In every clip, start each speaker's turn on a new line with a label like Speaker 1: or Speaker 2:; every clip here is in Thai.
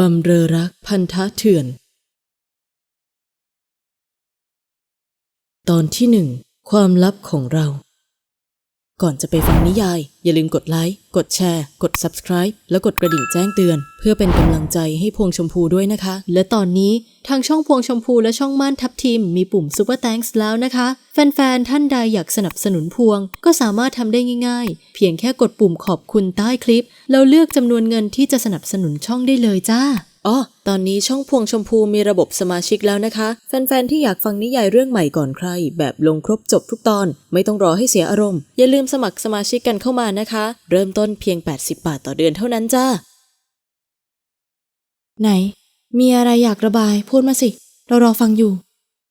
Speaker 1: บำเรอรักพันธะเถื่อน ตอนที่หนึ่ง ความลับของเรา ก่อนจะไปฟังนิยาย อย่าลืมกดไลค์ กดแชร์ กด Subscribe แล้วกดกระดิ่งแจ้งเตือน เพื่อเป็นกำลังใจให้พวงชมพูด้วยนะคะ และตอนนี้ทางช่องพวงชมพูและช่องม่านทับทีมมีปุ่ม Super Thanks แล้วนะคะ แฟนๆ ท่านใดอยากสนับสนุนพวง ก็สามารถทำได้ง่ายๆ เพียงแค่กดปุ่มขอบคุณใต้คลิป แล้วเลือกจำนวนเงินที่จะสนับสนุนช่องได้เลยจ้า อ๋อ ตอนนี้ช่องพวงชมพูมีระบบสมาชิกแล้วนะคะ แฟนๆ ที่อยากฟังนิยายเรื่องใหม่ก่อนใคร แบบลงครบจบทุกตอน ไม่ต้องรอให้เสียอารมณ์ อย่าลืมสมัครสมาชิกกันเข้ามานะคะ เริ่มต้นเพียง 80 บาทต่อเดือนเท่านั้นจ้า ไหน มีอะไรอยากระบาย พูดมาสิ เรารอฟังอยู่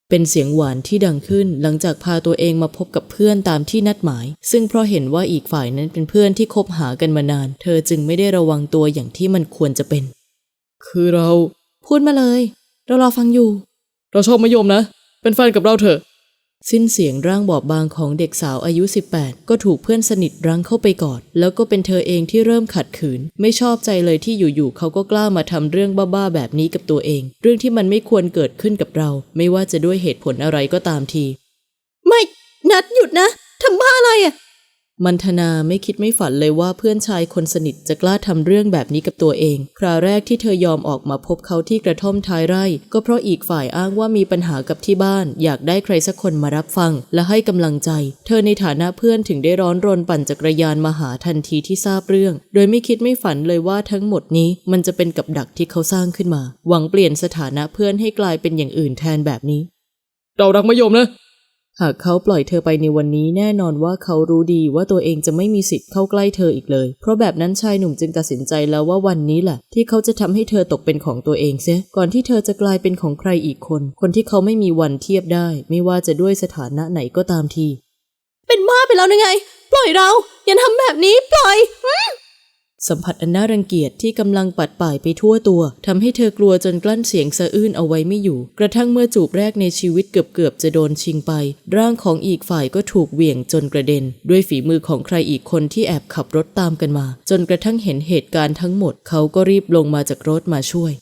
Speaker 1: เป็นเสียงหวานที่ดังขึ้นหลังจากพาตัวเองมาพบกับเพื่อนตามที่นัดหมาย ซึ่งเพราะเห็นว่าอีกฝ่ายนั้นเป็นเพื่อนที่คบหากันมานาน เธอจึงไม่ได้ระวังตัวอย่างที่มันควรจะเป็น
Speaker 2: คือเรา
Speaker 1: พูดมาเลย เรารอฟังอยู่
Speaker 2: เราชอบมะยมนะ เป็นแฟนกับเราเถอะ
Speaker 1: สิ้นเสียงร่างบอบบางของเด็กสาวอายุ 18 ก็ถูกเพื่อนสนิทรั้งเข้าไปกอด แล้วก็เป็นเธอเองที่เริ่มขัดขืน ไม่ชอบใจเลยที่อยู่ๆเขาก็กล้ามาทำเรื่องบ้าๆแบบนี้กับตัวเอง เรื่องที่มันไม่ควรเกิดขึ้นกับเรา ไม่ว่าจะด้วยเหตุผลอะไรก็ตามที ไม่ นัดหยุดนะทำบ้าอะไรอะ มันธนาไม่คิดไม่ฝันเลยว่าเพื่อนชายคนสนิทจะกล้าทำเรื่องแบบนี้กับตัวเอง คราแรกที่เธอยอมออกมาพบเขาที่กระท่อมท้ายไร่ ก็เพราะอีกฝ่ายอ้างว่ามีปัญหากับที่บ้าน อยากได้ใครสักคนมารับฟัง และให้กำลังใจ เธอในฐานะเพื่อนถึงได้ร้อนรนปั่นจักรยานมาหาทันทีที่ทราบเรื่อง โดยไม่คิดไม่ฝันเลยว่าทั้งหมดนี้มันจะเป็นกับดักที่เขาสร้างขึ้นมา หวังเปลี่ยนสถานะเพื่อนให้กลายเป็นอย่างอื่นแทนแบบนี้
Speaker 2: เรารักมะยมนะ
Speaker 1: หากเขาปล่อยเธอไปในวันนี้แน่นอนว่าเขารู้ดีว่าตัวเองจะไม่มีสิทธิ์เข้าใกล้เธออีกเลย เพราะแบบนั้นชายหนุ่มจึงตัดสินใจแล้วว่าวันนี้แหละที่เขาจะทำให้เธอตกเป็นของตัวเองเสียก่อนที่เธอจะกลายเป็นของใครอีกคน คนที่เขาไม่มีวันเทียบได้ ไม่ว่าจะด้วยสถานะไหนก็ตามที เป็นบ้าไปแล้วไง ปล่อยเรา อย่าทำแบบนี้ปล่อย สัมผัสอันน่ารังเกียจที่กำลังปัดป่ายไปทั่วตัวทำให้เธอกลัวจนกลั้นเสียงสะอื้นเอาไว้ไม่อยู่ กระทั่งเมื่อจูบแรกในชีวิตเกือบๆจะโดนชิงไป ร่างของอีกฝ่ายก็ถูกเหวี่ยงจนกระเด็น ด้วยฝีมือของใครอีกคนที่แอบขับรถตามกันมา จนกระทั่งเห็นเหตุการณ์ทั้งหมด เขาก็รีบลงมาจากรถมาช่วย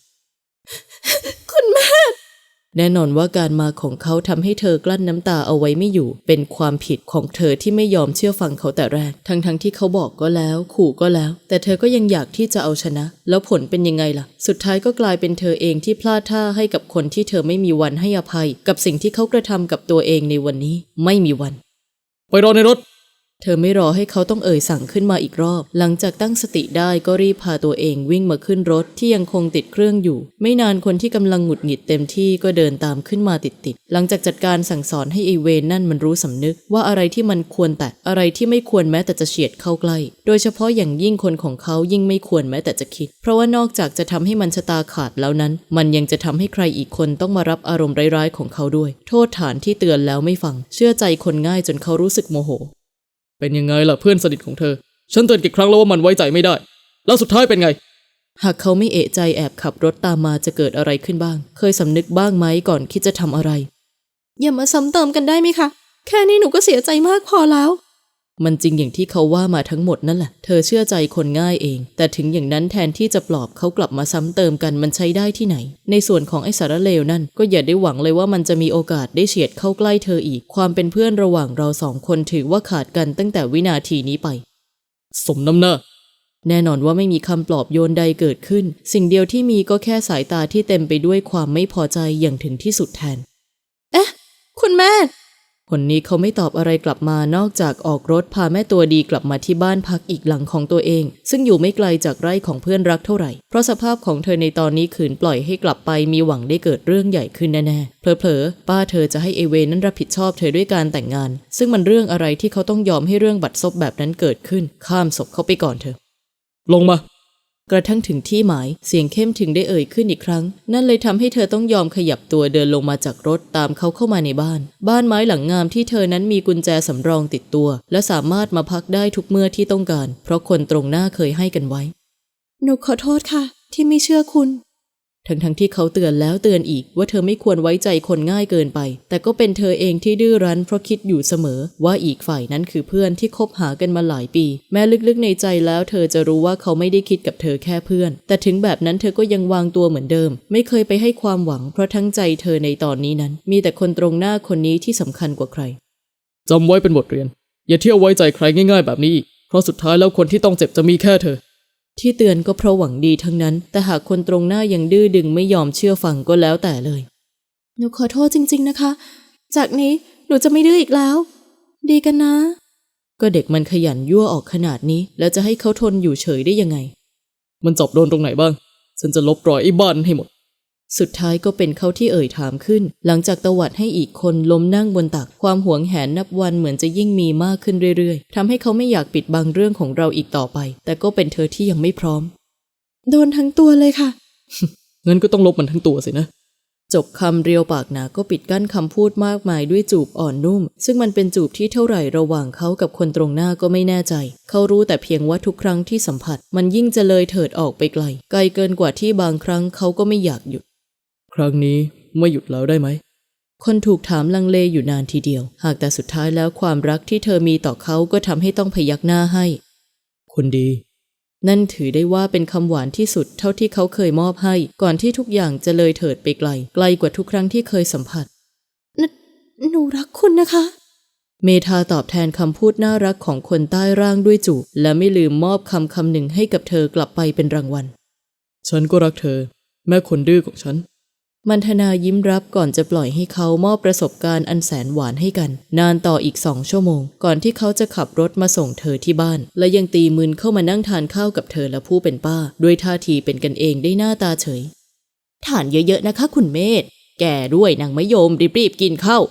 Speaker 1: แน่นอนว่าการมาของเขาทำให้เธอกลั้นน้ำตาเอาไว้ไม่อยู่ เป็นความผิดของเธอที่ไม่ยอมเชื่อฟังเขาแต่แรก ทั้งๆทที่เขาบอกก็แล้ว ขู่ก็แล้ว แต่เธอก็ยังอยากที่จะเอาชนะ แล้วผลเป็นยังไงล่ะ สุดท้ายก็กลายเป็นเธอเองที่พลาดท่าให้กับคนที่เธอไม่มีวันให้อภัย กับสิ่งที่เขากระทำกับตัวเองในวันนี้ ไม่มีวัน
Speaker 2: ไปรอในรถ
Speaker 1: เธอไม่รอให้เขาต้องเอ่ยสั่งขึ้นมาอีกรอบ หลังจากตั้งสติได้ก็รีบพาตัวเองวิ่งมาขึ้นรถที่ยังคงติดเครื่องอยู่ ไม่นานคนที่กำลังหงุดหงิดเต็มที่ก็เดินตามขึ้นมาติดๆ หลังจากจัดการสั่งสอนให้ไอเวนนั่นมันรู้สำนึก ว่าอะไรที่มันควรแตะอะไรที่ไม่ควรแม้แต่จะเฉียดเข้าใกล้ โดยเฉพาะอย่างยิ่งคนของเขายิ่งไม่ควรแม้แต่จะคิด เพราะว่านอกจากจะทำให้มันชะตาขาดแล้วนั้น มันยังจะทำให้ใครอีกคนต้องมารับอารมณ์ร้ายๆของเขาด้วย โทษฐานที่เตือนแล้วไม่ฟัง เชื่อใจคนง่ายจนเขารู้สึกโมโห
Speaker 2: เป็นยังไงล่ะเพื่อนสนิทของเธอ ฉันเตือนกี่ครั้งแล้วว่ามันไว้ใจไม่ได้ แล้วสุดท้ายเป็นไง
Speaker 1: หากเขาไม่เอะใจแอบขับรถตามมาจะเกิดอะไรขึ้นบ้าง เคยสำนึกบ้างไหมก่อนคิดจะทำอะไร อย่ามาซ้ำเติมกันได้ไหมคะ แค่นี้หนูก็เสียใจมากพอแล้ว มันจริงอย่างที่เขาว่ามาทั้งหมดนั่นแหละ เธอเชื่อใจคนง่ายเอง แต่ถึงอย่างนั้นแทนที่จะปลอบเขากลับมาซ้ำเติมกันมันใช้ได้ที่ไหน ในส่วนของไอ้สารเลวนั่น ก็อย่าได้หวังเลยว่ามันจะมีโอกาสได้เฉียดเข้าใกล้เธออีก ความเป็นเพื่อนระหว่างเราสองคนถือว่าขาดกันตั้งแต่วินาทีนี้ไป
Speaker 2: สมน้ำหน้า
Speaker 1: แน่นอนว่าไม่มีคำปลอบโยนใดเกิดขึ้น สิ่งเดียวที่มีก็แค่สายตาที่เต็มไปด้วยความไม่พอใจอย่างถึงที่สุดแทน เอ๊ะ คุณแม่ คนนี้เขาไม่ตอบอะไรกลับมานอกจากออกรถพาแม่ตัวดีกลับมาที่บ้านพักอีกหลังของตัวเอง ซึ่งอยู่ไม่ไกลจากไร่ของเพื่อนรักเท่าไหร่ เพราะสภาพของเธอในตอนนี้ขืนปล่อยให้กลับไปมีหวังได้เกิดเรื่องใหญ่ขึ้นแน่ๆเผลอๆป้าเธอจะให้เอเวนนั้นรับผิดชอบเธอด้วยการแต่งงาน ซึ่งมันเรื่องอะไรที่เขาต้องยอมให้เรื่องบัตรซบแบบนั้นเกิดขึ้น ข้ามศพเขาไปก่อนเถอะ
Speaker 2: ลงมา
Speaker 1: กระทั่งถึงที่หมาย เสียงเข้มถึงได้เอ่ยขึ้นอีกครั้ง นั่นเลยทำให้เธอต้องยอมขยับตัวเดินลงมาจากรถตามเขาเข้ามาในบ้าน บ้านไม้หลังงามที่เธอนั้นมีกุญแจสำรองติดตัว และสามารถมาพักได้ทุกเมื่อที่ต้องการ เพราะคนตรงหน้าเคยให้กันไว้ หนูขอโทษค่ะ ที่ไม่เชื่อคุณ ทั้งๆที่เขาเตือนแล้วเตือนอีกว่าเธอไม่ควรไว้ใจคนง่ายเกินไป แต่ก็เป็นเธอเองที่ดื้อรั้นเพราะคิดอยู่เสมอ ว่าอีกฝ่ายนั้นคือเพื่อนที่คบหากันมาหลายปี แม้ลึกๆในใจแล้วเธอจะรู้ว่าเขาไม่ได้คิดกับเธอแค่เพื่อน แต่ถึงแบบนั้นเธอก็ยังวางตัวเหมือนเดิม ไม่เคยไปให้ความหวัง เพราะทั้งใจเธอในตอนนี้นั้น มีแต่คนตรงหน้าคนนี้ที่สำคัญกว่าใคร
Speaker 2: จำไว้เป็นบทเรียน อย่าเที่ยวไว้ใจใครง่าย ๆ แบบนี้อีกเพราะสุดท้ายแล้วคนที่ต้องเจ็บจะมีแค่เธอ
Speaker 1: ที่เตือนก็เพราะหวังดีทั้งนั้น แต่หากคนตรงหน้ายังดื้อดึงไม่ยอมเชื่อฟังก็แล้วแต่เลย หนูขอโทษจริง ๆนะคะ จากนี้หนูจะไม่ดื้ออีกแล้ว ดีกันนะ ก็เด็กมันขยันยั่วออกขนาดนี้ แล้วจะให้เขาทนอยู่เฉยได้ยังไง
Speaker 2: มันจบโดนตรงไหนบ้าง ฉันจะลบรอยไอ้บ้านให้หมด
Speaker 1: สุดท้ายก็เป็นเขาที่เอ่ยถามขึ้น หลังจากตวัดให้อีกคนล้มนั่งบนตัก ความหวงแหนนับวันเหมือนจะยิ่งมีมากขึ้นเรื่อยๆทำให้เขาไม่อยากปิดบังเรื่องของเราอีกต่อไป แต่ก็เป็นเธอที่ยังไม่พร้อม โดนทั้งตัวเลยค่ะ
Speaker 2: งั้นก็ต้องลบมันทั้งตัวสินะ
Speaker 1: จบคำเรียวปากหนาก็ปิดกั้นคำพูดมากมายด้วยจูบอ่อนนุ่ม ซึ่งมันเป็นจูบที่เท่าไหร่ระหว่างเขากับคนตรงหน้าก็ไม่แน่ใจ เขารู้แต่เพียงว่าทุกครั้งที่สัมผัส มันยิ่งจะเลยเถิดออกไปไกล ไกลเกินกว่าที่บางครั้งเขาก็ไม่อยากหยุด
Speaker 2: ครั้งนี้ไม่หยุดแล้วได้ไหม
Speaker 1: คนถูกถามลังเลอยู่นานทีเดียว หากแต่สุดท้ายแล้วความรักที่เธอมีต่อเขาก็ทำให้ต้องพยักหน้าให้
Speaker 2: คนดี
Speaker 1: นั่นถือได้ว่าเป็นคำหวานที่สุดเท่าที่เขาเคยมอบให้ ก่อนที่ทุกอย่างจะเลยเถิดไปไกล ไกลกว่าทุกครั้งที่เคยสัมผัสหนูรักคุณนะคะ เมธาตอบแทนคำพูดน่ารักของคนใต้ร่างด้วยจูบและไม่ลืมมอบคำคำหนึ่งให้กับเธอกลับไปเป็นรางวัล
Speaker 2: ฉันก็รักเธอ แม่คนดื้อของฉัน
Speaker 1: มันธนายิ้มรับก่อนจะปล่อยให้เขามอบประสบการณ์อันแสนหวานให้กัน นานต่ออีกสองชั่วโมง ก่อนที่เขาจะขับรถมาส่งเธอที่บ้าน และยังตีมืนเข้ามานั่งทานข้าวกับเธอและผู้เป็นป้า ด้วยท่าทีเป็นกันเองได้หน้าตาเฉยทานเยอะๆนะคะ คุณเมธแก่ด้วยนางมะยมรีบๆกินข้าว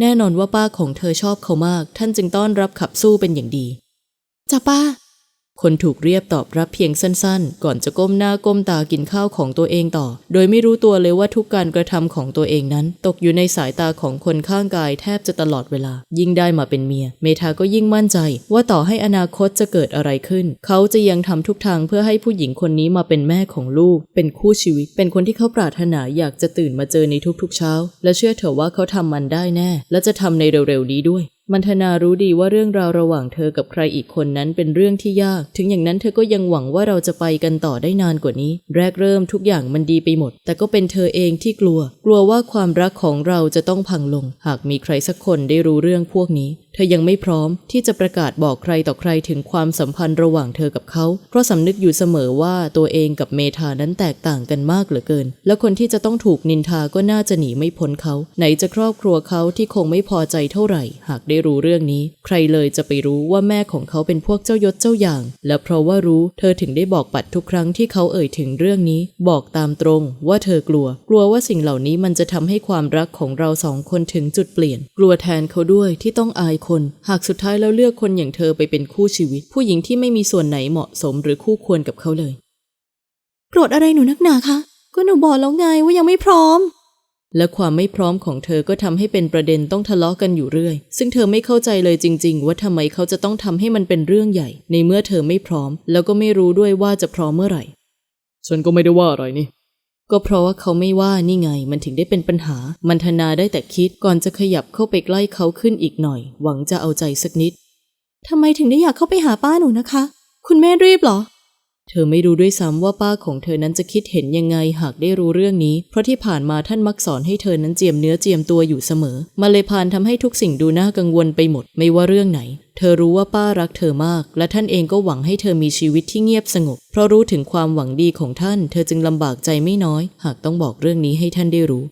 Speaker 1: แน่นอนว่าป้าของเธอชอบเขามาก ท่านจึงต้อนรับขับสู้เป็นอย่างดีจ้าป้า คนถูกเรียบตอบรับเพียงสั้นๆ ก่อนจะก้มหน้าก้มตากินข้าวของตัวเองต่อ โดยไม่รู้ตัวเลยว่าทุกการกระทำของตัวเองนั้น ตกอยู่ในสายตาของคนข้างกายแทบจะตลอดเวลา ยิ่งได้มาเป็นเมีย เมธาก็ยิ่งมั่นใจ ว่าต่อให้อนาคตจะเกิดอะไรขึ้น เขาจะยังทำทุกทางเพื่อให้ผู้หญิงคนนี้มาเป็นแม่ของลูก เป็นคู่ชีวิต เป็นคนที่เขาปรารถนาอยากจะตื่นมาเจอในทุกๆเช้า และเชื่อเถอะว่าเขาทำมันได้แน่ และจะทำในเร็วๆนี้ด้วย มันธนารู้ดีว่าเรื่องราวระหว่างเธอกับใครอีกคนนั้นเป็นเรื่องที่ยาก ถึงอย่างนั้นเธอก็ยังหวังว่าเราจะไปกันต่อได้นานกว่านี้ แรกเริ่มทุกอย่างมันดีไปหมด แต่ก็เป็นเธอเองที่กลัว กลัวว่าความรักของเราจะต้องพังลง หากมีใครสักคนได้รู้เรื่องพวกนี้ เธอยังไม่พร้อมที่จะประกาศบอกใครต่อใครถึงความสัมพันธ์ระหว่างเธอกับเขา เพราะสำนึกอยู่เสมอว่าตัวเองกับเมธานั้นแตกต่างกันมากเหลือเกิน และคนที่จะต้องถูกนินทาก็น่าจะหนีไม่พ้นเขา ไหนจะครอบครัวเขาที่คงไม่พอใจเท่าไหร่ หากได้รู้เรื่องนี้ ใครเลยจะไปรู้ว่าแม่ของเขาเป็นพวกเจ้ายศเจ้าอย่าง และเพราะว่ารู้ เธอถึงได้บอกปัดทุกครั้งที่เขาเอ่ยถึงเรื่องนี้ บอกตามตรง ว่าเธอกลัว กลัวว่าสิ่งเหล่านี้มันจะทำให้ความรักของเราสองคนถึงจุดเปลี่ยน กลัวแทนเขาด้วยที่ต้องอายคน หากสุดท้ายแล้วเลือกคนอย่างเธอไปเป็นคู่ชีวิต ผู้หญิงที่ไม่มีส่วนไหนเหมาะสมหรือคู่ควรกับเขาเลยโกรธอะไรหนูนักหนาคะก็หนูบอกแล้วไงว่ายังไม่พร้อม และความไม่พร้อมของเธอก็ทำให้เป็นประเด็นต้องทะเลาะกันอยู่เรื่อย ซึ่งเธอไม่เข้าใจเลยจริง ๆ ว่าทำไมเขาจะต้องทำให้มันเป็นเรื่องใหญ่ ในเมื่อเธอไม่พร้อม แล้วก็ไม่รู้ด้วยว่าจะพร้อมเมื่อไหร่
Speaker 2: ฉันก็ไม่ได้ว่าอะไรนี่
Speaker 1: ก็เพราะว่าเขาไม่ว่านี่ไง มันถึงได้เป็นปัญหา มันธนาได้แต่คิดก่อนจะขยับเข้าไปใกล้เขาขึ้นอีกหน่อย หวังจะเอาใจสักนิดทำไมถึงได้อยากเข้าไปหาป้าหนูนะคะ คุณแม่รีบเหรอ เธอไม่รู้ด้วยซ้ำว่าป้าของเธอนั้นจะคิดเห็นยังไงหากได้รู้เรื่องนี้ เพราะที่ผ่านมาท่านมักสอนให้เธอนั้นเจียมเนื้อเจียมตัวอยู่เสมอ มาเลยพานทำให้ทุกสิ่งดูน่ากังวลไปหมด ไม่ว่าเรื่องไหน เธอรู้ว่าป้ารักเธอมาก และท่านเองก็หวังให้เธอมีชีวิตที่เงียบสงบ เพราะรู้ถึงความหวังดีของท่าน เธอจึงลำบากใจไม่น้อย หากต้องบอกเรื่องนี้ให้ท่านได้รู้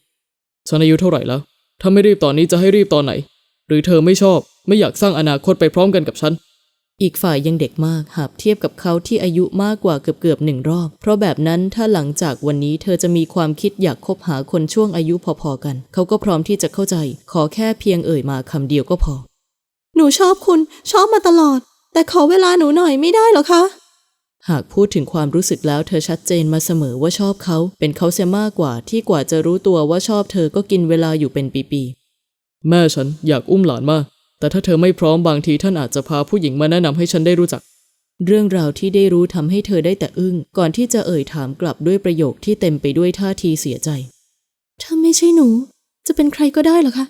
Speaker 2: ฉันอายุเท่าไหร่แล้ว ถ้าไม่รีบตอนนี้จะให้รีบตอนไหน หรือเธอไม่ชอบ ไม่อยากสร้างอนาคตไปพร้อมกันกับฉัน
Speaker 1: อีกฝ่ายยังเด็กมากหากเทียบกับเขาที่อายุมากกว่าเกือบเกือบๆหนึ่งรอบ เพราะแบบนั้นถ้าหลังจากวันนี้เธอจะมีความคิดอยากคบหาคนช่วงอายุพอๆกัน เขาก็พร้อมที่จะเข้าใจ ขอแค่เพียงเอ่ยมาคำเดียวก็พอ หนูชอบคุณ ชอบมาตลอด แต่ขอเวลาหนูหน่อยไม่ได้หรอคะหากพูดถึงความรู้สึกแล้วเธอชัดเจนมาเสมอว่าชอบเขา เป็นเขาเสียมากกว่าที่กว่าจะรู้ตัวว่าชอบเธอก็กินเวลาอยู่เป็นปี
Speaker 2: แม่ฉันอยากอุ้มหลานมาก แต่ถ้าเธอไม่พร้อมบางทีท่านอาจจะพาผู้หญิงมาแนะนำให้ฉันได้รู้จัก
Speaker 1: เรื่องราวที่ได้รู้ทำให้เธอได้แต่อึ้ง ก่อนที่จะเอ่ยถามกลับด้วยประโยคที่เต็มไปด้วยท่าทีเสียใจ ถ้าไม่ใช่หนู จะเป็นใครก็ได้เหรอคะ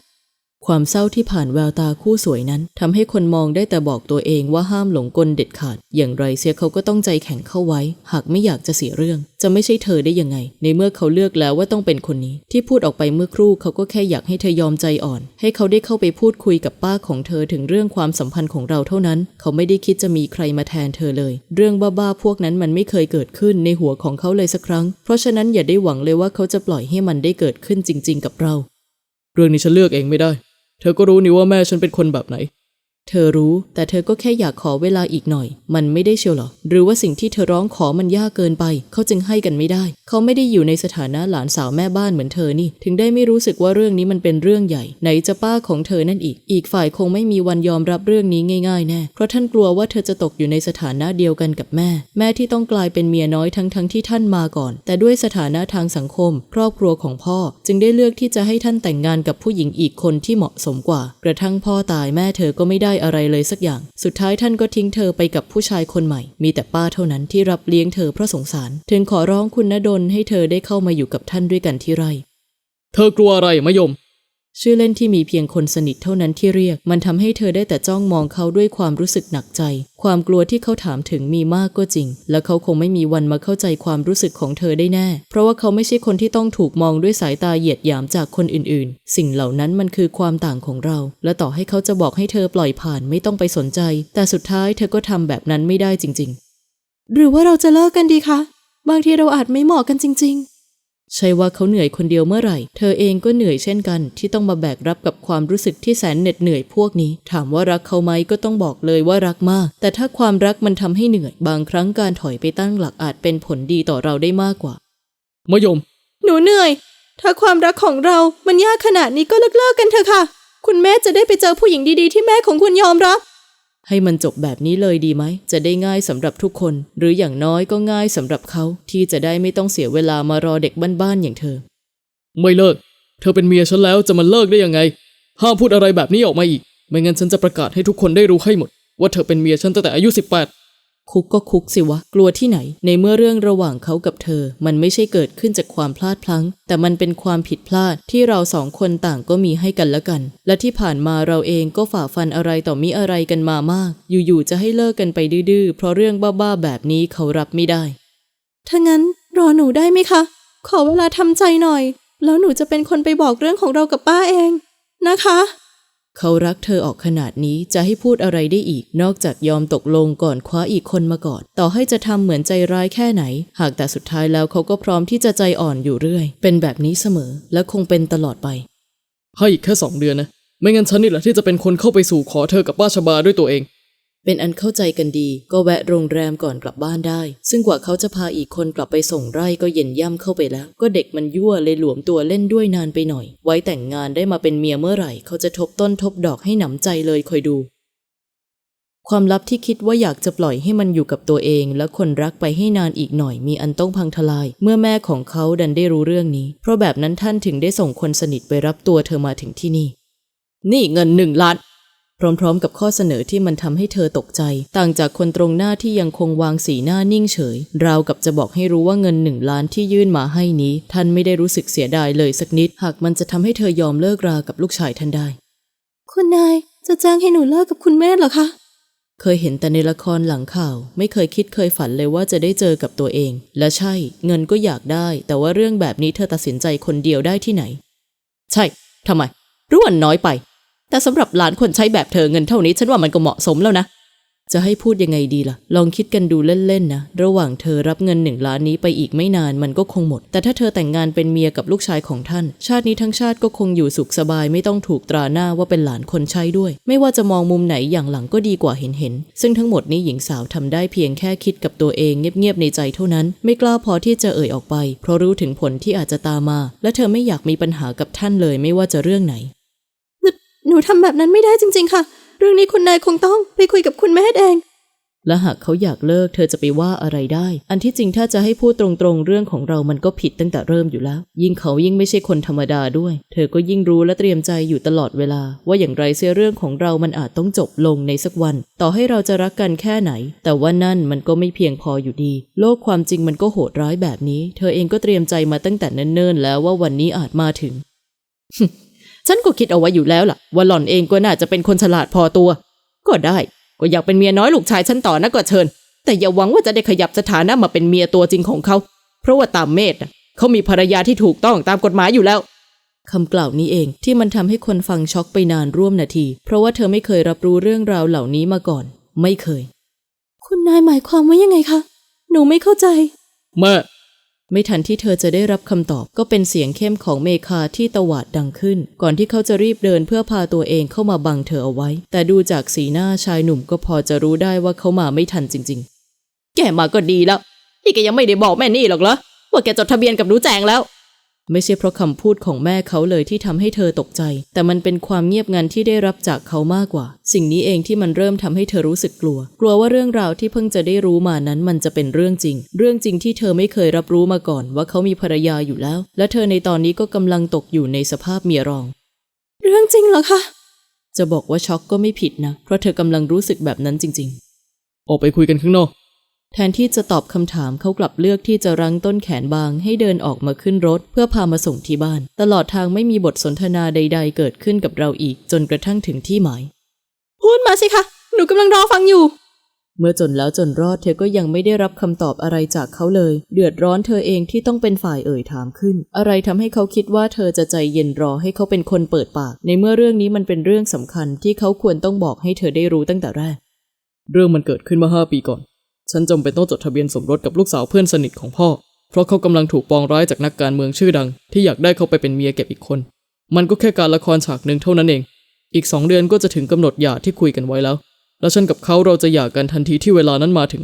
Speaker 1: ความเศร้าที่ผ่านแววตาคู่สวยนั้นทำให้คนมองได้แต่บอกตัวเองว่าห้ามหลงกลเด็ดขาด อย่างไรเสียเขาก็ต้องใจแข็งเข้าไว้ หากไม่อยากจะเสียเรื่อง จะไม่ใช่เธอได้ยังไง ในเมื่อเขาเลือกแล้วว่าต้องเป็นคนนี้ ที่พูดออกไปเมื่อครู่เขาก็แค่อยากให้เธอยอมใจอ่อน ให้เขาได้เข้าไปพูดคุยกับป้าของเธอถึงเรื่องความสัมพันธ์ของเราเท่านั้น เขาไม่ได้คิดจะมีใครมาแทนเธอเลย เรื่องบ้าๆพวกนั้นมันไม่เคยเกิดขึ้นในหัวของเขาเลยสักครั้ง เพราะฉะนั้นอย่าได้หวังเลยว่าเขาจะปล่อยให้มันได้เกิดขึ้นจริง ๆ กับเรา
Speaker 2: เรื่องนี้ฉันเลือกเองไม่ได้ เธอก็รู้นี่ว่าแม่ฉันเป็นคนแบบไหน
Speaker 1: เธอรู้แต่เธอก็แค่อยากขอเวลาอีกหน่อย มันไม่ได้เชียวหรอ หรือว่าสิ่งที่เธอร้องขอมันยากเกินไป เขาจึงให้กันไม่ได้ เขาไม่ได้อยู่ในสถานะหลานสาวแม่บ้านเหมือนเธอนี่ ถึงได้ไม่รู้สึกว่าเรื่องนี้มันเป็นเรื่องใหญ่ ไหนจะป้าของเธอนั่นอีก อีกฝ่ายคงไม่มีวันยอมรับเรื่องนี้ง่ายๆแน่ เพราะท่านกลัวว่าเธอจะตกอยู่ในสถานะเดียวกันกับแม่ แม่ที่ต้องกลายเป็นเมียน้อยทั้งๆทที่ท่านมาก่อน แต่ด้วยสถานะทางสังคม ครอบครัวของพ่อ จึงได้เลือกที่จะให้ท่านแต่งงานกับผู้หญิงอีกคนที่เหมาะสมกว่า กระทั่งพ่อตายแม่เธอก็ไม่ได้อะไรเลยสักอย่าง สุดท้ายท่านก็ทิ้งเธอไปกับผู้ชายคนใหม่ มีแต่ป้าเท่านั้นที่รับเลี้ยงเธอเพราะสงสาร ถึงขอร้องคุณณดลให้เธอได้เข้ามาอยู่กับท่านด้วยกันที่ไร่
Speaker 2: เธอกลัวอะไรมะยม
Speaker 1: ชื่อเล่นที่มีเพียงคนสนิทเท่านั้นที่เรียก มันทำให้เธอได้แต่จ้องมองเขาด้วยความรู้สึกหนักใจ ความกลัวที่เขาถามถึงมีมากก็จริง และเขาคงไม่มีวันมาเข้าใจความรู้สึกของเธอได้แน่ เพราะว่าเขาไม่ใช่คนที่ต้องถูกมองด้วยสายตาเหยียดหยามจากคนอื่นๆ สิ่งเหล่านั้นมันคือความต่างของเรา และต่อให้เขาจะบอกให้เธอปล่อยผ่านไม่ต้องไปสนใจ แต่สุดท้ายเธอก็ทำแบบนั้นไม่ได้จริง ๆ หรือว่าเราจะเลิกกันดีคะบางทีเราอาจไม่เหมาะกันจริง ๆ ใช่ว่าเขาเหนื่อยคนเดียวเมื่อไหร่ เธอเองก็เหนื่อยเช่นกัน ที่ต้องมาแบกรับกับความรู้สึกที่แสนเหน็ดเหนื่อยพวกนี้ ถามว่ารักเขาไหมก็ต้องบอกเลยว่ารักมาก แต่ถ้าความรักมันทำให้เหนื่อย บางครั้งการถอยไปตั้งหลักอาจเป็นผลดีต่อเราได้มากกว่า
Speaker 2: มะยม
Speaker 1: หนูเหนื่อย ถ้าความรักของเรา มันยากขนาดนี้ก็เลิกเลิกกันเถอะค่ะ คุณแม่จะได้ไปเจอผู้หญิงดีๆ ที่แม่ของคุณยอมรับ ให้มันจบแบบนี้เลยดีไหม จะได้ง่ายสำหรับทุกคน หรืออย่างน้อยก็ง่ายสำหรับเขาที่จะได้ไม่ต้องเสียเวลามารอเด็กบ้านๆอย่างเธอ
Speaker 2: ไม่เลิก เธอเป็นเมียฉันแล้วจะมาเลิกได้ยังไง ห้ามพูดอะไรแบบนี้ออกมาอีก ไม่งั้นฉันจะประกาศให้ทุกคนได้รู้ให้หมด ว่าเธอเป็นเมียฉันตั้งแต่อายุ 18
Speaker 1: คุกก็คุกสิวะ กลัวที่ไหน ในเมื่อเรื่องระหว่างเขากับเธอ มันไม่ใช่เกิดขึ้นจากความพลาดพลั้ง แต่มันเป็นความผิดพลาดที่เราสองคนต่างก็มีให้กันและกัน และที่ผ่านมาเราเองก็ฝ่าฟันอะไรต่อมีอะไรกันมามาก อยู่ๆจะให้เลิกกันไปดื้อๆ เพราะเรื่องบ้าๆแบบนี้เขารับไม่ได้ ถ้างั้นรอหนูได้ไหมคะ ขอเวลาทำใจหน่อย แล้วหนูจะเป็นคนไปบอกเรื่องของเรากับป้าเอง นะคะ เขารักเธอออกขนาดนี้จะให้พูดอะไรได้อีก นอกจากยอมตกลงก่อนคว้าอีกคนมาก่อน ต่อให้จะทำเหมือนใจร้ายแค่ไหน หากแต่สุดท้ายแล้วเขาก็พร้อมที่จะใจอ่อนอยู่เรื่อย เป็นแบบนี้เสมอ และคงเป็นตลอดไป
Speaker 2: ให้อีกแค่สองเดือนนะ ไม่งั้นฉันนี่แหละที่จะเป็นคนเข้าไปสู่ขอเธอกับป้าชบาด้วยตัวเอง
Speaker 1: เป็นอันเข้าใจกันดี ก็แวะโรงแรมก่อนกลับบ้านได้ ซึ่งกว่าเขาจะพาอีกคนกลับไปส่งไร่ก็เย็นย่ำเข้าไปแล้ว ก็เด็กมันยั่วเลยหลวมตัวเล่นด้วยนานไปหน่อย ไว้แต่งงานได้มาเป็นเมียเมื่อไหร่ เขาจะทบต้นทบดอกให้หนำใจเลยคอยดู ความลับที่คิดว่าอยากจะปล่อยให้มันอยู่กับตัวเอง และคนรักไปให้นานอีกหน่อย มีอันต้องพังทลาย เมื่อแม่ของเขาดันได้รู้เรื่องนี้ เพราะแบบนั้นท่านถึงได้ส่งคนสนิทไปรับตัวเธอมาถึงที่นี่ นี่เงินหนึ่งล้าน พร้อมๆ กับข้อเสนอที่มันทำให้เธอตกใจ ต่างจากคนตรงหน้าที่ยังคงวางสีหน้านิ่งเฉย ราวกับจะบอกให้รู้ว่าเงินหนึ่งล้านที่ยื่นมาให้นี้ ท่านไม่ได้รู้สึกเสียดายเลยสักนิด หากมันจะทำให้เธอยอมเลิกรากับลูกชายท่านได้ คุณนายจะจ้างให้หนูเลิกกับคุณแม่เหรอคะเคยเห็นแต่ในละครหลังข่าว ไม่เคยคิดเคยฝันเลยว่าจะได้เจอกับตัวเอง และใช่ เงินก็อยากได้ แต่ว่าเรื่องแบบนี้เธอตัดสินใจคนเดียวได้ที่ไหน ใช่ทำไมรู้ว่าน้อยไป แต่สำหรับหลานคนใช้แบบเธอเงินเท่านี้ฉันว่ามันก็เหมาะสมแล้วนะ จะให้พูดยังไงดีล่ะ ลองคิดกันดูเล่นๆนะ ระหว่างเธอรับเงินหนึ่งล้านนี้ไปอีกไม่นานมันก็คงหมด แต่ถ้าเธอแต่งงานเป็นเมียกับลูกชายของท่าน ชาตินี้ทั้งชาติก็คงอยู่สุขสบายไม่ต้องถูกตราหน้าว่าเป็นหลานคนใช้ด้วย ไม่ว่าจะมองมุมไหนอย่างหลังก็ดีกว่าเห็นเห็นๆซึ่งทั้งหมดนี้หญิงสาวทำได้เพียงแค่คิดกับตัวเองเงียบๆในใจเท่านั้น ไม่กล้าพอที่จะเอ่ยออกไป เพราะรู้ถึงผลที่อาจจะตามมา และเธอไม่อยากมีปัญหากับท่านเลยไม่ว่าจะเรื่องไหน หนูทำแบบนั้นไม่ได้จริง ๆ ค่ะ เรื่องนี้คุณนายคงต้องไปคุยกับคุณแม่เอง และหากเขาอยากเลิกเธอจะไปว่าอะไรได้ อันที่จริงถ้าจะให้พูดตรงๆ เรื่องของเรามันก็ผิดตั้งแต่เริ่มอยู่แล้ว ยิ่งเขายิ่งไม่ใช่คนธรรมดาด้วย เธอก็ยิ่งรู้และเตรียมใจอยู่ตลอดเวลา ว่าอย่างไรเสียเรื่องของเรามันอาจต้องจบลงในสักวัน ต่อให้เราจะรักกันแค่ไหน แต่ว่านั่นมันก็ไม่เพียงพออยู่ดี โลกความจริงมันก็โหดร้ายแบบนี้ เธอเองก็เตรียมใจมาตั้งแต่เนิ่นๆแล้วว่าวันนี้อาจมาถึง ฉันก็คิดเอาไว้อยู่แล้วล่ะ ว่าหล่อนเองก็น่าจะเป็นคนฉลาดพอตัว ก็ได้ ก็อยากเป็นเมียน้อยลูกชายฉันต่อนะก็เชิญ แต่อย่าหวังว่าจะได้ขยับสถานะมาเป็นเมียตัวจริงของเขา เพราะว่าตามเมธน่ะเขามีภรรยาที่ถูกต้องตามกฎหมายอยู่แล้วคำกล่าวนี้เองที่มันทำให้คนฟังช็อกไปนานร่วมนาที เพราะว่าเธอไม่เคยรับรู้เรื่องราวเหล่านี้มาก่อน ไม่เคย คุณนายหมายความว่ายังไงคะ หนูไม่เข้าใจ
Speaker 2: แม่
Speaker 1: ไม่ทันที่เธอจะได้รับคำตอบ ก็เป็นเสียงเข้มของเมคาที่ตวาดดังขึ้น ก่อนที่เขาจะรีบเดินเพื่อพาตัวเองเข้ามาบังเธอเอาไว้ แต่ดูจากสีหน้าชายหนุ่มก็พอจะรู้ได้ว่าเขามาไม่ทันจริง ๆ แกมาก็ดีแล้วนี่แกยังไม่ได้บอกแม่นี่หรอกเหรอว่าแกจดทะเบียนกับหนูแจงแล้ว ไม่ใช่เพราะคำพูดของแม่เขาเลยที่ทำให้เธอตกใจ แต่มันเป็นความเงียบงันที่ได้รับจากเขามากกว่า สิ่งนี้เองที่มันเริ่มทำให้เธอรู้สึกกลัว กลัวว่าเรื่องราวที่เพิ่งจะได้รู้มานั้นมันจะเป็นเรื่องจริง เรื่องจริงที่เธอไม่เคยรับรู้มาก่อนว่าเขามีภรรยาอยู่แล้ว และเธอในตอนนี้ก็กำลังตกอยู่ในสภาพเมียรอง เรื่องจริงเหรอคะ จะบอกว่าช็อกก็ไม่ผิดนะ เพราะเธอกำลังรู้สึกแบบนั้นจริง ๆ
Speaker 2: ออกไปคุยกันข้างนอก
Speaker 1: แทนที่จะตอบคำถามเขากลับเลือกที่จะรั้งต้นแขนบางให้เดินออกมาขึ้นรถ เพื่อพามาส่งที่บ้าน ตลอดทางไม่มีบทสนทนาใด ๆ เกิดขึ้นกับเราอีกจนกระทั่งถึงที่หมาย พูดมาสิคะ หนูกำลังรอฟังอยู่ เมื่อจนแล้วจนรอดเธอก็ยังไม่ได้รับคำตอบอะไรจากเขาเลย เดือดร้อนเธอเองที่ต้องเป็นฝ่ายเอ่ยถามขึ้น อะไรทำให้เขาคิดว่าเธอจะใจเย็นรอให้เขาเป็นคนเปิดปาก ในเมื่อเรื่องนี้มันเป็นเรื่องสำคัญที่เขาควรต้องบอกให้เธอได้รู้ตั้งแต่แรก
Speaker 2: เรื่องมันเกิดขึ้นมาห้าปีก่อน ฉันจำเป็นต้องจดทะเบียนสมรสกับลูกสาวเพื่อนสนิทของพ่อ เพราะเขากำลังถูกปองร้ายจากนักการเมืองชื่อดัง ที่อยากได้เขาไปเป็นเมียเก็บอีกคน มันก็แค่การละครฉากหนึ่งเท่านั้นเอง อีกสองเดือนก็จะถึงกำหนดหย่าที่คุยกันไว้แล้ว แล้วฉันกับเขาเราจะหย่ากันทันทีที่เวลานั้นมาถึง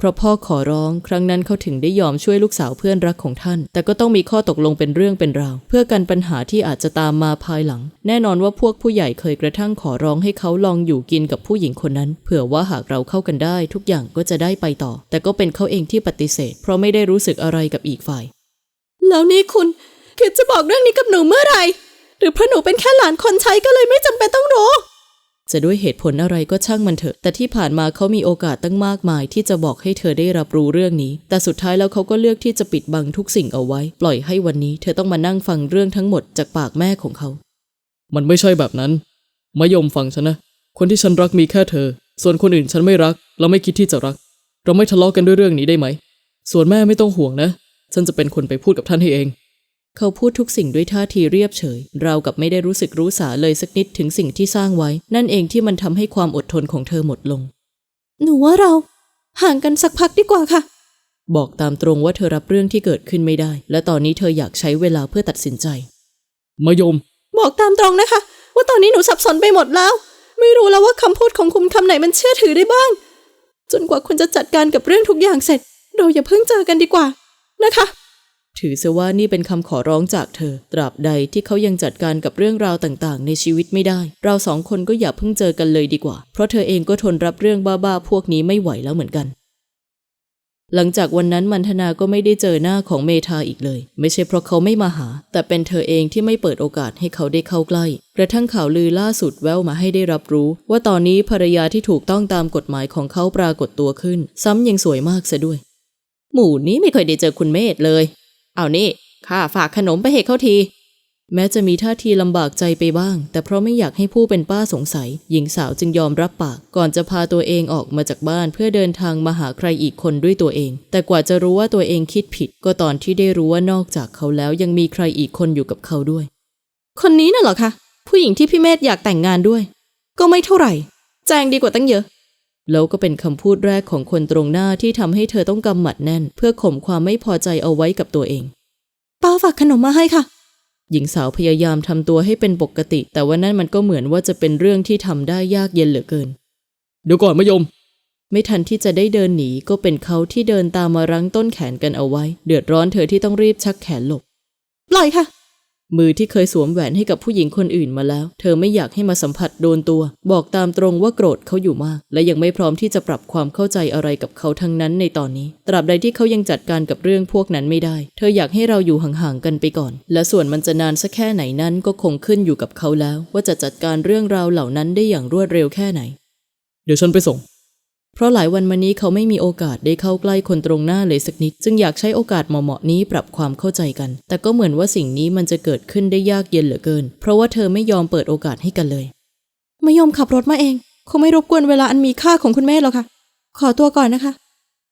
Speaker 1: เพราะพ่อขอร้องครั้งนั้นเขาถึงได้ยอมช่วยลูกสาวเพื่อนรักของท่าน แต่ก็ต้องมีข้อตกลงเป็นเรื่องเป็นราว เพื่อกันปัญหาที่อาจจะตามมาภายหลัง แน่นอนว่าพวกผู้ใหญ่เคยกระทั่งขอร้องให้เขาลองอยู่กินกับผู้หญิงคนนั้น เผื่อว่าหากเราเข้ากันได้ ทุกอย่างก็จะได้ไปต่อ แต่ก็เป็นเขาเองที่ปฏิเสธ เพราะไม่ได้รู้สึกอะไรกับอีกฝ่าย แล้วนี่คุณคิดจะบอกเรื่องนี้กับหนูเมื่อไหร่หรือเพราะหนูเป็นแค่หลานคนใช้ก็เลยไม่จำเป็นต้องรู้ จะด้วยเหตุผลอะไรก็ช่างมันเถอะ แต่ที่ผ่านมาเขามีโอกาสตั้งมากมาย ที่จะบอกให้เธอได้รับรู้เรื่องนี้ แต่สุดท้ายแล้วเขาก็เลือกที่จะปิดบังทุกสิ่งเอาไว้ ปล่อยให้วันนี้ เธอต้องมานั่งฟังเรื่องทั้งหมดจากปากแม่ของเขา
Speaker 2: มันไม่ใช่แบบนั้นมายมฟังฉันนะ คนที่ฉันรักมีแค่เธอ ส่วนคนอื่นฉันไม่รักและไม่คิดที่จะรัก เราไม่ทะเลาะกันด้วยเรื่องนี้ได้ไหม ส่วนแม่ไม่ต้องห่วงนะ ฉันจะเป็นคนไปพูดกับท่านให้เอง
Speaker 1: เขาพูดทุกสิ่งด้วยท่าทีเรียบเฉยราวกับไม่ได้รู้สึกรู้สาเลยสักนิดถึงสิ่งที่สร้างไว้ นั่นเองที่มันทำให้ความอดทนของเธอหมดลง หนูว่าเรา ห่างกันสักพักดีกว่าค่ะ บอกตามตรงว่าเธอรับเรื่องที่เกิดขึ้นไม่ได้ และตอนนี้เธออยากใช้เวลาเพื่อตัดสินใจ
Speaker 2: มายม
Speaker 1: บอกตามตรงนะคะ ว่าตอนนี้หนูสับสนไปหมดแล้ว ไม่รู้แล้วว่าคำพูดของคุณคำไหนมันเชื่อถือได้บ้าง จนกว่าคุณจะจัดการกับเรื่องทุกอย่างเสร็จ เราอย่าเพิ่งเจอกันดีกว่านะคะ ถือซะว่านี่เป็นคำขอร้องจากเธอ ตราบใดที่เขายังจัดการกับเรื่องราวต่างๆ ในชีวิตไม่ได้ เราสองคนก็อย่าเพิ่งเจอกันเลยดีกว่า เพราะเธอเองก็ทนรับเรื่องบ้าๆพวกนี้ไม่ไหวแล้วเหมือนกัน หลังจากวันนั้นมันธนาก็ไม่ได้เจอหน้าของเมธาอีกเลย ไม่ใช่เพราะเขาไม่มาหา แต่เป็นเธอเองที่ไม่เปิดโอกาสให้เขาได้เข้าใกล้กระทั่งข่าวลือล่าสุดแววมาให้ได้รับรู้ ว่าตอนนี้ภรรยาที่ถูกต้องตามกฎหมายของเขาปรากฏตัวขึ้น ซ้ำยังสวยมากซะด้วย หมู่นี้ไม่เคยได้เจอคุณเมธเลย เอานี่ข้าฝากขนมไปให้เขาที แม้จะมีท่าทีลำบากใจไปบ้าง แต่เพราะไม่อยากให้ผู้เป็นป้าสงสัย หญิงสาวจึงยอมรับปาก ก่อนจะพาตัวเองออกมาจากบ้านเพื่อเดินทางมาหาใครอีกคนด้วยตัวเอง แต่กว่าจะรู้ว่าตัวเองคิดผิด ก็ตอนที่ได้รู้ว่านอกจากเขาแล้วยังมีใครอีกคนอยู่กับเขาด้วย คนนี้น่ะเหรอคะผู้หญิงที่พี่เมธอยากแต่งงานด้วย ก็ไม่เท่าไหร่ แจงดีกว่าตั้งเยอะ แล้วก็เป็นคำพูดแรกของคนตรงหน้าที่ทำให้เธอต้องกำหมัดแน่น เพื่อข่มความไม่พอใจเอาไว้กับตัวเอง ป้าฝากขนมมาให้ค่ะ หญิงสาวพยายามทำตัวให้เป็นปกติ แต่ว่านั่นมันก็เหมือนว่าจะเป็นเรื่องที่ทำได้ยากเย็นเหลือเกิน
Speaker 2: เดี๋ยวก่อนมายม
Speaker 1: ไม่ทันที่จะได้เดินหนีก็เป็นเขาที่เดินตามมารั้งต้นแขนกันเอาไว้ เดือดร้อนเธอที่ต้องรีบชักแขนหลบปล่อยค่ะ มือที่เคยสวมแหวนให้กับผู้หญิงคนอื่นมาแล้ว เธอไม่อยากให้มาสัมผัสโดนตัว บอกตามตรงว่าโกรธเขาอยู่มาก และยังไม่พร้อมที่จะปรับความเข้าใจอะไรกับเขาทั้งนั้นในตอนนี้ ตราบใดที่เขายังจัดการกับเรื่องพวกนั้นไม่ได้ เธออยากให้เราอยู่ห่างๆกันไปก่อน และส่วนมันจะนานสักแค่ไหนนั้นก็คงขึ้นอยู่กับเขาแล้ว ว่าจะจัดการเรื่องราวเหล่านั้นได้อย่างรวดเร็วแค่ไหน
Speaker 2: เดี๋ยวฉันไปส่ง
Speaker 1: เพราะหลายวันมานี้เขาไม่มีโอกาสได้เข้าใกล้คนตรงหน้าเลยสักนิด จึงอยากใช้โอกาสเหมาะๆนี้ปรับความเข้าใจกัน แต่ก็เหมือนว่าสิ่งนี้มันจะเกิดขึ้นได้ยากเย็นเหลือเกิน เพราะว่าเธอไม่ยอมเปิดโอกาสให้กันเลย
Speaker 3: ไม่ยอมขับรถมาเองคงไม่รบกวนเวลาอันมีค่าของคุณแม่หรอกค่ะ ขอตัวก่อนนะคะ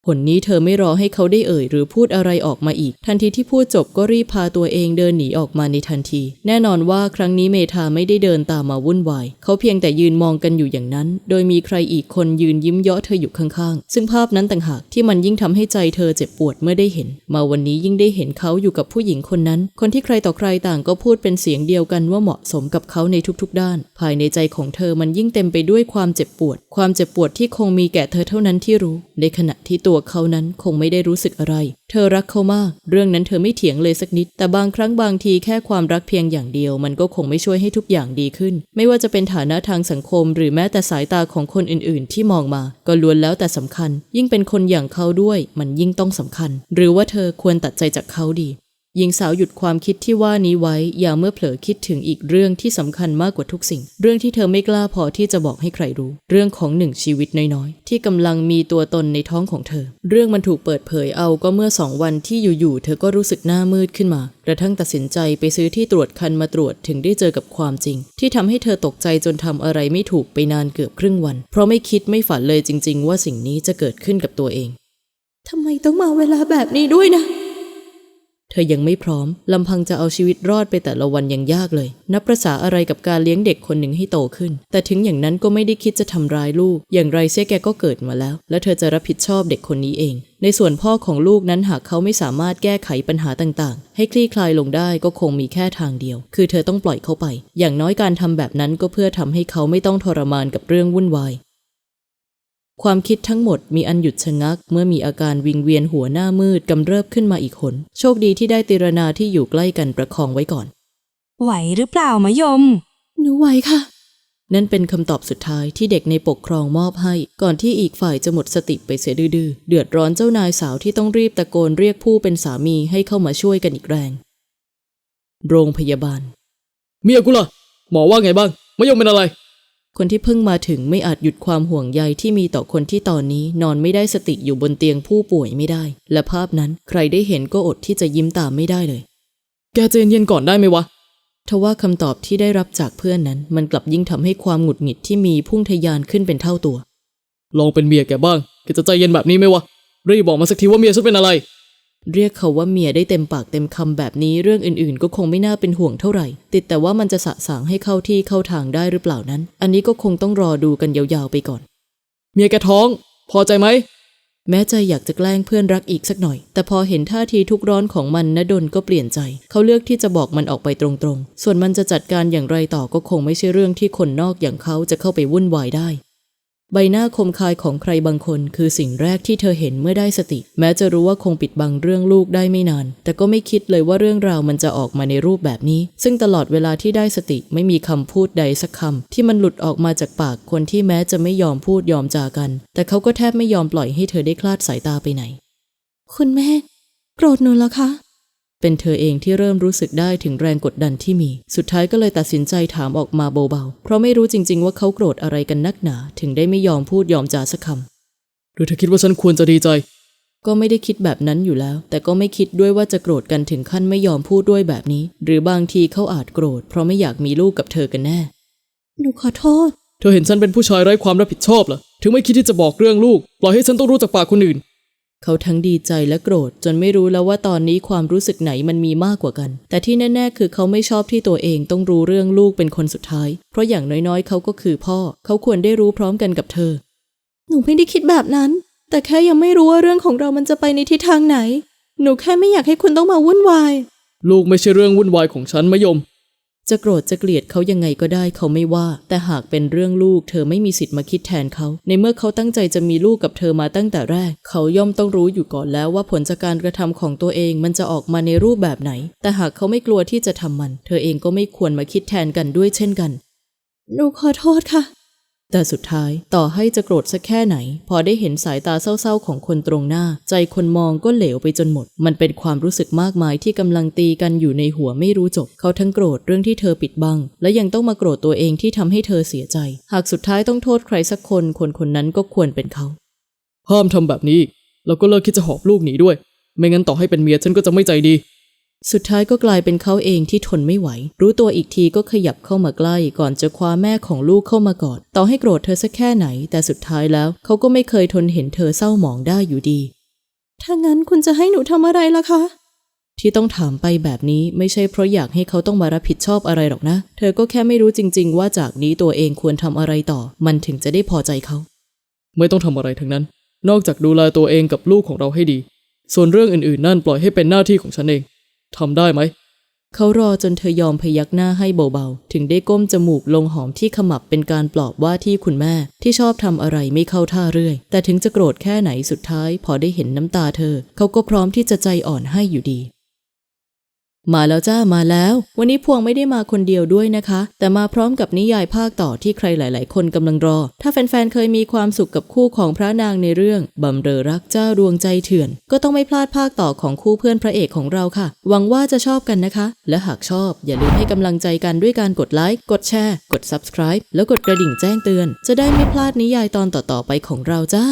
Speaker 1: ผลนี้เธอไม่รอให้เขาได้เอ่ย หรือพูดอะไรออกมาอีก ทันทีที่พูดจบก็รีบพาตัวเองเดินหนีออกมาในทันที แน่นอนว่าครั้งนี้เมธาไม่ได้เดินตามมาวุ่นวาย เขาเพียงแต่ยืนมองกันอยู่อย่างนั้น โดยมีใครอีกคนยืนยิ้มเยาะเธออยู่ข้างๆ ซึ่งภาพนั้นต่างหากที่มันยิ่งทำให้ใจเธอเจ็บปวดเมื่อได้เห็น มาวันนี้ยิ่งได้เห็นเขาอยู่กับผู้หญิงคนนั้น คนที่ใครต่อใครต่างก็พูดเป็นเสียงเดียวกันว่าเหมาะสมกับเขาในทุกๆ ด้าน ภายในใจของเธอมันยิ่งเต็มไปด้วยความเจ็บปวด ความเจ็บปวดที่คงมีแก่เธอเท่านั้นที่รู้ ในขณะที่ตัวเขานั้นคงไม่ได้รู้สึกอะไร เธอรักเขามาก เรื่องนั้นเธอไม่เถียงเลยสักนิด แต่บางครั้งบางทีแค่ความรักเพียงอย่างเดียว มันก็คงไม่ช่วยให้ทุกอย่างดีขึ้น ไม่ว่าจะเป็นฐานะทางสังคม หรือแม้แต่สายตาของคนอื่น ๆ ที่มองมา ก็ล้วนแล้วแต่สำคัญ ยิ่งเป็นคนอย่างเขาด้วย มันยิ่งต้องสำคัญ หรือว่าเธอควรตัดใจจากเขาดี หญิงสาวหยุดความคิดที่ว่านี้ไว้ อย่าเมื่อเผลอคิดถึงอีกเรื่องที่สำคัญมากกว่าทุกสิ่ง เรื่องที่เธอไม่กล้าพอที่จะบอกให้ใครรู้ เรื่องของหนึ่งชีวิตน้อยๆ ที่กำลังมีตัวตนในท้องของเธอ เรื่องมันถูกเปิดเผยเอาก็เมื่อสองวันที่อยู่ๆเธอก็รู้สึกหน้ามืดขึ้นมากระทั่งตัดสินใจไปซื้อที่ตรวจคันมาตรวจถึงได้เจอกับความจริง ที่ทำให้เธอตกใจจนทำอะไรไม่ถูกไปนานเกือบครึ่งวัน เพราะไม่คิดไม่ฝันเลยจริง ๆ ว่าสิ่งนี้จะเกิดขึ้นกับตัวเอง
Speaker 3: ทำไมต้องมาเวลาแบบนี้ด้วยนะ
Speaker 1: เธอยังไม่พร้อมลำพังจะเอาชีวิตรอดไปแต่ละวันยังยากเลย นับประษาอะไรกับการเลี้ยงเด็กคนหนึ่งให้โตขึ้น แต่ถึงอย่างนั้นก็ไม่ได้คิดจะทำร้ายลูก อย่างไรเสียแกก็เกิดมาแล้ว และเธอจะรับผิดชอบเด็กคนนี้เอง ในส่วนพ่อของลูกนั้นหากเขาไม่สามารถแก้ไขปัญหาต่างๆ ให้คลี่คลายลงได้ก็คงมีแค่ทางเดียว คือเธอต้องปล่อยเขาไป อย่างน้อยการทำแบบนั้นก็เพื่อทำให้เขาไม่ต้องทรมานกับเรื่องวุ่นวาย ความคิดทั้งหมดมีอันหยุดชะงัก เมื่อมีอาการวิงเวียนหัวหน้ามืดกำเริบขึ้นมาอีกคนโชคดีที่ได้ติรนาที่อยู่ใกล้กันประคองไว้ก่อน
Speaker 4: ไหวหรือเปล่ามะยม
Speaker 3: หนูไหวค่ะ
Speaker 1: นั่นเป็นคำตอบสุดท้ายที่เด็กในปกครองมอบให้ ก่อนที่อีกฝ่ายจะหมดสติไปเสียดื้อๆเดือดร้อนเจ้านายสาวที่ต้องรีบตะโกนเรียกผู้เป็นสามีให้เข้ามาช่วยกันอีกแรง โรงพยาบาล
Speaker 2: เมียกูล่ะหมอว่าไงบ้างมะยมเป็นอะไร
Speaker 1: คนที่เพิ่งมาถึงไม่อาจหยุดความห่วงใยที่มีต่อคนที่ตอนนี้นอนไม่ได้สติอยู่บนเตียงผู้ป่วยไม่ได้ และภาพนั้นใครได้เห็นก็อดที่จะยิ้มตามไม่ได้เลย
Speaker 2: แกใจเย็นๆก่อนได้ไหมวะ
Speaker 1: ทว่าคำตอบที่ได้รับจากเพื่อนนั้น มันกลับยิ่งทำให้ความหงุดหงิดที่มีพุ่งทะยานขึ้นเป็นเท่าตัว
Speaker 2: ลองเป็นเมียแกบ้างแกจะใจเย็นแบบนี้ไหมวะรีบบอกมาสักทีว่าเมียฉันเป็นอะไร
Speaker 1: เรียกเขาว่าเมียได้เต็มปากเต็มคำแบบนี้เรื่องอื่นๆ ก็คงไม่น่าเป็นห่วงเท่าไหร่ ติดแต่ว่ามันจะสะสางให้เข้าที่เข้าทางได้หรือเปล่านั้น อันนี้ก็คงต้องรอดูกันยาวๆไปก่อน
Speaker 2: เมียแกท้อง พอใจไหม
Speaker 1: แม้ใจอยากจะแกล้งเพื่อนรักอีกสักหน่อย แต่พอเห็นท่าทีทุกร้อนของมันนดลก็เปลี่ยนใจ เขาเลือกที่จะบอกมันออกไปตรงๆ ส่วนมันจะจัดการอย่างไรต่อก็คงไม่ใช่เรื่องที่คนนอกอย่างเขาจะเข้าไปวุ่นวายได้ ใบหน้าคมคายของใครบางคนคือสิ่งแรกที่เธอเห็นเมื่อได้สติ แม้จะรู้ว่าคงปิดบังเรื่องลูกได้ไม่นาน แต่ก็ไม่คิดเลยว่าเรื่องราวมันจะออกมาในรูปแบบนี้ ซึ่งตลอดเวลาที่ได้สติไม่มีคำพูดใดสักคำที่มันหลุดออกมาจากปากคนที่แม้จะไม่ยอมพูดยอมจากัน แต่เขาก็แทบไม่ยอมปล่อยให้เธอได้คลาดสายตาไปไหน
Speaker 3: คุณแม่ โกรธหนูเหรอคะ
Speaker 1: เป็นเธอเองที่เริ่มรู้สึกได้ถึงแรงกดดันที่มี สุดท้ายก็เลยตัดสินใจถามออกมาเบาๆ เพราะไม่รู้จริง ๆ ว่าเขาโกรธอะไรกันนักหนา ถึงได้ไม่ยอมพูดยอมจาสักคำ
Speaker 2: หรือเธอคิดว่าฉันควรจะดีใจ
Speaker 1: ก็ไม่ได้คิดแบบนั้นอยู่แล้ว แต่ก็ไม่คิดด้วยว่าจะโกรธกันถึงขั้นไม่ยอมพูดด้วยแบบนี้ หรือบางทีเขาอาจโกรธ เพราะไม่อยากมีลูกกับเธอกันแน่
Speaker 3: หนูขอโทษ
Speaker 2: เธอเห็นฉันเป็นผู้ชายไร้ความรับผิดชอบเหรอ ถึงไม่คิดที่จะบอกเรื่องลูก ปล่อยให้ฉันต้องรู้จากปากคนอื่น
Speaker 1: เขาทั้งดีใจและโกรธจนไม่รู้แล้วว่าตอนนี้ความรู้สึกไหนมันมีมากกว่ากัน แต่ที่แน่ ๆ คือเขาไม่ชอบที่ตัวเองต้องรู้เรื่องลูกเป็นคนสุดท้าย เพราะอย่างน้อยๆ เขาก็คือพ่อ เขาควรได้รู้พร้อมกันกับเธอ
Speaker 3: หนูไม่ได้คิดแบบนั้น แต่แค่ยังไม่รู้ว่าเรื่องของเรามันจะไปในทิศทางไหน หนูแค่ไม่อยากให้คุณต้องมาวุ่นวาย
Speaker 2: ลูกไม่ใช่เรื่องวุ่นวายของฉันมะยม
Speaker 1: จะโกรธจะเกลียดเขายังไงก็ได้เขาไม่ว่า แต่หากเป็นเรื่องลูกเธอไม่มีสิทธิ์มาคิดแทนเขา ในเมื่อเขาตั้งใจจะมีลูกกับเธอมาตั้งแต่แรก เขาย่อมต้องรู้อยู่ก่อนแล้วว่าผลจากการกระทำของตัวเองมันจะออกมาในรูปแบบไหน แต่หากเขาไม่กลัวที่จะทำมัน เธอเองก็ไม่ควรมาคิดแทนกันด้วยเช่นกัน
Speaker 3: หนูขอโทษค่ะ
Speaker 1: แต่สุดท้ายต่อให้จะโกรธสักแค่ไหน พอได้เห็นสายตาเศร้าๆ ของคนตรงหน้า ใจคนมองก็เหลวไปจนหมด มันเป็นความรู้สึกมากมายที่กำลังตีกันอยู่ในหัวไม่รู้จบ เขาทั้งโกรธเรื่องที่เธอปิดบัง และยังต้องมาโกรธตัวเองที่ทำให้เธอเสียใจ หากสุดท้ายต้องโทษใครสักคนคนคนนั้นก็ควรเป็นเขา
Speaker 2: ห้ามทำแบบนี้อีกแล้วก็เลิกคิดจะหอบลูกหนีด้วย ไม่งั้นต่อให้เป็นเมียฉันก็จะไม่ใจดี
Speaker 1: สุดท้ายก็กลายเป็นเขาเองที่ทนไม่ไหว รู้ตัวอีกทีก็ขยับเข้ามาใกล้ก่อนจะคว้าแม่ของลูกเข้ามากอด ต่อให้โกรธเธอสักแค่ไหน แต่สุดท้ายแล้วเขาก็ไม่เคยทนเห็นเธอเศร้าหมองได้อยู่ดี
Speaker 3: ถ้างั้นคุณจะให้หนูทำอะไรล่ะคะ
Speaker 1: ที่ต้องถามไปแบบนี้ไม่ใช่เพราะอยากให้เขาต้องมารับผิดชอบอะไรหรอกนะ เธอก็แค่ไม่รู้จริง ๆ ว่าจากนี้ตัวเองควรทำอะไรต่อ มันถึงจะได้พอใจเขา
Speaker 2: ไม่ต้องทำอะไรทั้งนั้น นอกจากดูแลตัวเองกับลูกของเราให้ดี ส่วนเรื่องอื่นๆนั่นปล่อยให้เป็นหน้าที่ของฉันเอง ทำได้ไหม
Speaker 1: เขารอจนเธอยอมพยักหน้าให้เบาๆ ถึงได้ก้มจมูกลงหอมที่ขมับเป็นการปลอบว่าที่คุณแม่ ที่ชอบทำอะไรไม่เข้าท่าเรื่อย แต่ถึงจะโกรธแค่ไหนสุดท้าย พอได้เห็นน้ำตาเธอ เขาก็พร้อมที่จะใจอ่อนให้อยู่ดี มาแล้วจ้ามาแล้ว วันนี้พวงไม่ได้มาคนเดียวด้วยนะคะ แต่มาพร้อมกับนิยายภาคต่อที่ใครหลาย ๆ คนกำลังรอ ถ้าแฟน ๆ เคยมีความสุขกับคู่ของพระนางในเรื่องบำเรอรักเจ้าดวงใจเถื่อน ก็ต้องไม่พลาดภาคต่อของคู่เพื่อนพระเอกของเราค่ะ หวังว่าจะชอบกันนะคะ และหากชอบอย่าลืมให้กำลังใจกันด้วยการกดไลค์กดแชร์ กด subscribe แล้วกดกระดิ่งแจ้งเตือน จะได้ไม่พลาดนิยายตอนต่อ ๆ ไปของเราจ้า